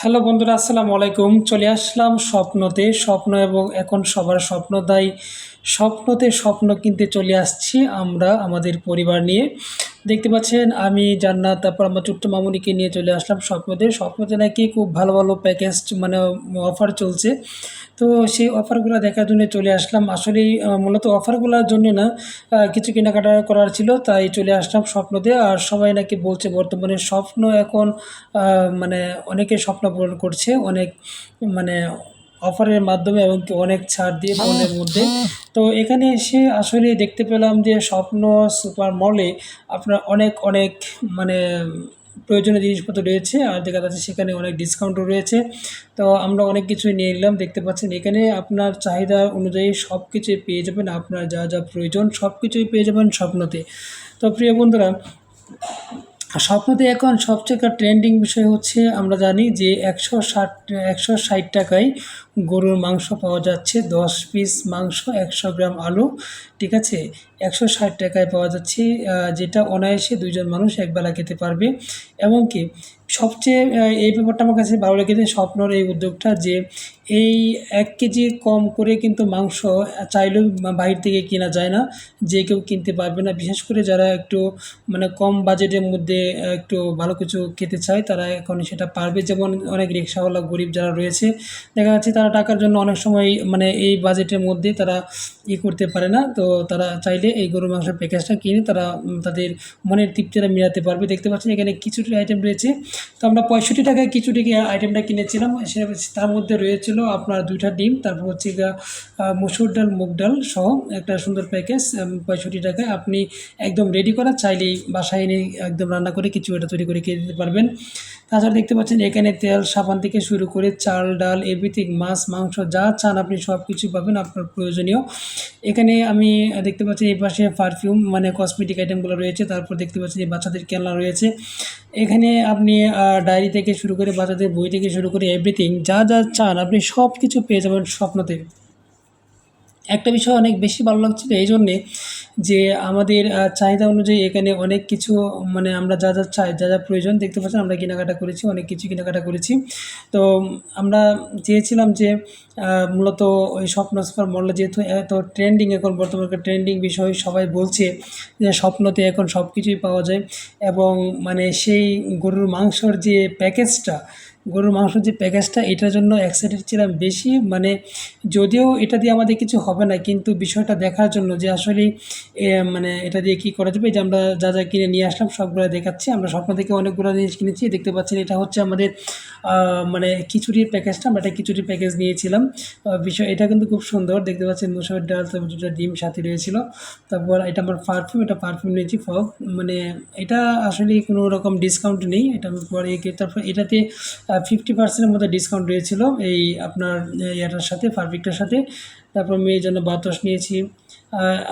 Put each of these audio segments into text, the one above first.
Hello বন্ধুরা, আসসালামু আলাইকুম। চলে আসলাম স্বপ্নতে। স্বপ্ন এবং এখন সবার স্বপ্ন তাই স্বপ্নতে স্বপ্ন কিনতে চলে আসছি আমরা, আমাদের পরিবার নিয়ে। দেখতে পাচ্ছেন আমি জান্নাত তারপর আমার ছোট্ট মামুনিকে নিয়ে চলে আসলাম স্বপ্নতে। স্বপ্নতে নাকি খুব ভালো ভালো প্যাকেজ মানে অফার চলছে। তো সেই অফারগুলো দেখার জন্য চলে আসলাম। আসলেই আহ, মূলত অফারগুলোর জন্য না কিছু কেনাকাটা করার ছিল তাই চলে আসলাম স্বপ্নতে। আর সবাই নাকি বলছে বর্তমানে স্বপ্ন এখন মানে অনেকে স্বপ্ন পূরণ করছে অনেক মানে অফারের মাধ্যমে এবং অনেক ছাড় দিয়ে ফোনের মধ্যে। তো এখানে এসে আসলে দেখতে পেলাম যে স্বপ্ন সুপার মলে আপনার অনেক অনেক মানে প্রয়োজনীয় জিনিসপত্র রয়েছে আর দেখা যাচ্ছে সেখানে অনেক ডিসকাউন্টও রয়েছে। তো আমরা অনেক কিছুই নিয়ে নিলাম, দেখতে পাচ্ছেন এখানে আপনার চাহিদা অনুযায়ী সব কিছুই পেয়ে যাবেন, আপনার যা যা প্রয়োজন সব কিছুই পেয়ে যাবেন স্বপ্নতে। তো প্রিয় বন্ধুরা স্বপ্নতে এখন সবচেয়ে ট্রেন্ডিং বিষয় হচ্ছে, আমরা জানি যে একশো ষাট একশো ষাট টাকায় গরুর মাংস পাওয়া যাচ্ছে। দশ পিস মাংস, একশো গ্রাম আলু, ঠিক আছে? একশো ষাট টাকায় পাওয়া যাচ্ছে যেটা অনায়াসে দুইজন মানুষ একবেলা খেতে পারবে। এমনকি সবচেয়ে এই ব্যাপারটা আমার কাছে ভালো লেগেছে স্বপ্নর এই উদ্যোগটা যে এই এক কেজি কম করে কিন্তু মাংস চাইলেও বাহির থেকে কেনা যায় না, যে কেউ কিনতে পারবে না। বিশেষ করে যারা একটু মানে কম বাজেটের মধ্যে একটু ভালো কিছু খেতে চায়, তারা এখন সেটা পারবে। যেমন অনেক রিক্সাওয়ালা গরিব যারা রয়েছে, দেখা যাচ্ছে তারা টাকার জন্য অনেক সময় মানে এই বাজেটের মধ্যে তারা ই করতে পারে না। তো তারা চাইলে এই গরুর মাংসের প্যাকেজটা কিনে তারা তাদের মনের তৃপ্তিটা মেটাতে পারবে। দেখতে পাচ্ছেন এখানে কিছুটি আইটেম রয়েছে। তো আমরা পঁয়ষট্টি টাকায় কিছুটি আইটেমটা কিনেছিলাম তার মধ্যে রয়েছিল আপনার দুইটা ডিম, তারপর হচ্ছে মসুর ডাল, মুগ ডাল সহ একটা সুন্দর প্যাকেজ পঁয়ষট্টি টাকায়। আপনি একদম রেডি করা, চাইলেই বাসায় এনে একদম রান্না করে কিছু এটা তৈরি করে খেয়ে দিতে পারবেন। তাছাড়া দেখতে পাচ্ছেন এখানে তেল, সাবান থেকে শুরু করে চাল, ডাল এভরিথিং মাছ, মাংস, যা চান আপনি সব কিছু পাবেন আপনার প্রয়োজনীয়। এখানে আমি দেখতে পাচ্ছি এই পাশে পারফিউম মানে কসমেটিক আইটেমগুলো রয়েছে, তারপর দেখতে পাচ্ছি যে বাচ্চাদের খেলনা রয়েছে। এখানে আপনি ডায়েরি থেকে শুরু করে বাচ্চাদের বই থেকে শুরু করে এভরিথিং যা যা চান, আপনি সব কিছু পেয়ে যাবেন স্বপ্নতে। একটা বিষয় অনেক বেশি ভালো লাগছিল, এই জন্যে যে আমাদের চাহিদা অনুযায়ী এখানে অনেক কিছু মানে আমরা যা যা চাই, যা যা প্রয়োজন দেখতে পাচ্ছেন, আমরা কেনাকাটা করেছি, অনেক কিছু কেনাকাটা করেছি। তো, আমরা চেয়েছিলাম যে মূলত ওই স্বপ্ন সুপার মলে যেহেতু এত ট্রেন্ডিং এখন, বর্তমানে ট্রেন্ডিং বিষয়, সবাই বলছে যে স্বপ্নতে এখন সব কিছুই পাওয়া যায় এবং মানে সেই গরুর মাংসর যে প্যাকেজটা গরুর মাংসের যে প্যাকেজটা এটার জন্য এক্সাইটেড ছিলাম বেশি। মানে যদিও এটা দিয়ে আমাদের কিছু হবে না, কিন্তু বিষয়টা দেখার জন্য যে আসলে মানে এটা দিয়ে কী করা যাবে, যে আমরা যা যা কিনে নিয়ে আসলাম, সবগুলো দেখাচ্ছি। আমরা স্বপ্ন থেকে অনেকগুলো জিনিস কিনেছি, দেখতে পাচ্ছেন এটা হচ্ছে আমাদের মানে খিচুড়ির প্যাকেজটা আমরা খিচুড়ির প্যাকেজ নিয়েছিলাম। বিষয়, এটা কিন্তু খুব সুন্দর, দেখতে পাচ্ছেন মুসুর ডাল, তারপর দুটো ডিম সাথে রয়েছিল। তারপর এটা আমার পারফিউম এটা পারফিউম নিয়েছি ফগ মানে এটা আসলে কোনো রকম ডিসকাউন্ট নেই, এটা পরে তারপর এটাতে ফিফটি পার্সেন্টের মতো ডিসকাউন্ট রয়েছিল এই আপনার ইয়াটার সাথে পারফেক্টের সাথে। তারপর মেয়ের জন্য বাতাস নিয়েছি।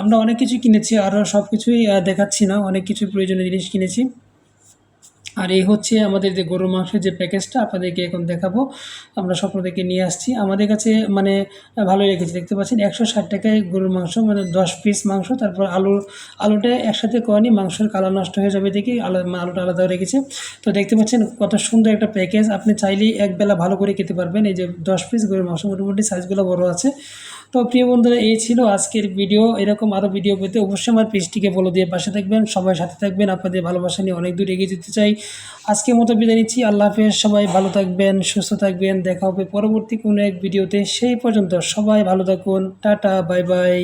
আমরা অনেক কিছু কিনেছি আরও সব কিছুই দেখাচ্ছি না, অনেক কিছু প্রয়োজনীয় জিনিস কিনেছি। আর এই হচ্ছে আমাদের যে গরুর মাংসের যে প্যাকেজটা আপনাদেরকে এখন দেখাবো। আমরা স্বপ্ন থেকে নিয়ে আসছি। আমাদের কাছে মানে ভালোই রেখেছি দেখতে পাচ্ছেন, একশো ষাট টাকায় গরুর মাংস মানে দশ পিস মাংস, তারপর আলু, আলুটা একসাথে করেনি, মাংসের কালার নষ্ট হয়ে যাবে দেখি আলু আলুটা আলাদা রেখেছে। তো দেখতে পাচ্ছেন কত সুন্দর একটা প্যাকেজ আপনি চাইলেই একবেলা ভালো করে খেতে পারবেন। এই যে দশ পিস গরুর মাংস, মোটামুটি সাইজগুলো বড় আছে। তো প্রিয় বন্ধুরা, এই ছিল আজকের ভিডিও এরকম আরও ভিডিও পেতে অবশ্যই আমার পেজটিকে বলে দিয়ে পাশে থাকবেন। সবাই সাথে থাকবেন। আপনাদের ভালোবাসা নিয়ে অনেক দূর এগিয়ে যেতে চাই। আজকের মতো বিদায় নিচ্ছি। আল্লাহ হাফেজ। সবাই ভালো থাকবেন, সুস্থ থাকবেন। দেখা হবে পরবর্তী কোনো এক ভিডিওতে সেই পর্যন্ত সবাই ভালো থাকুন। Tata bye bye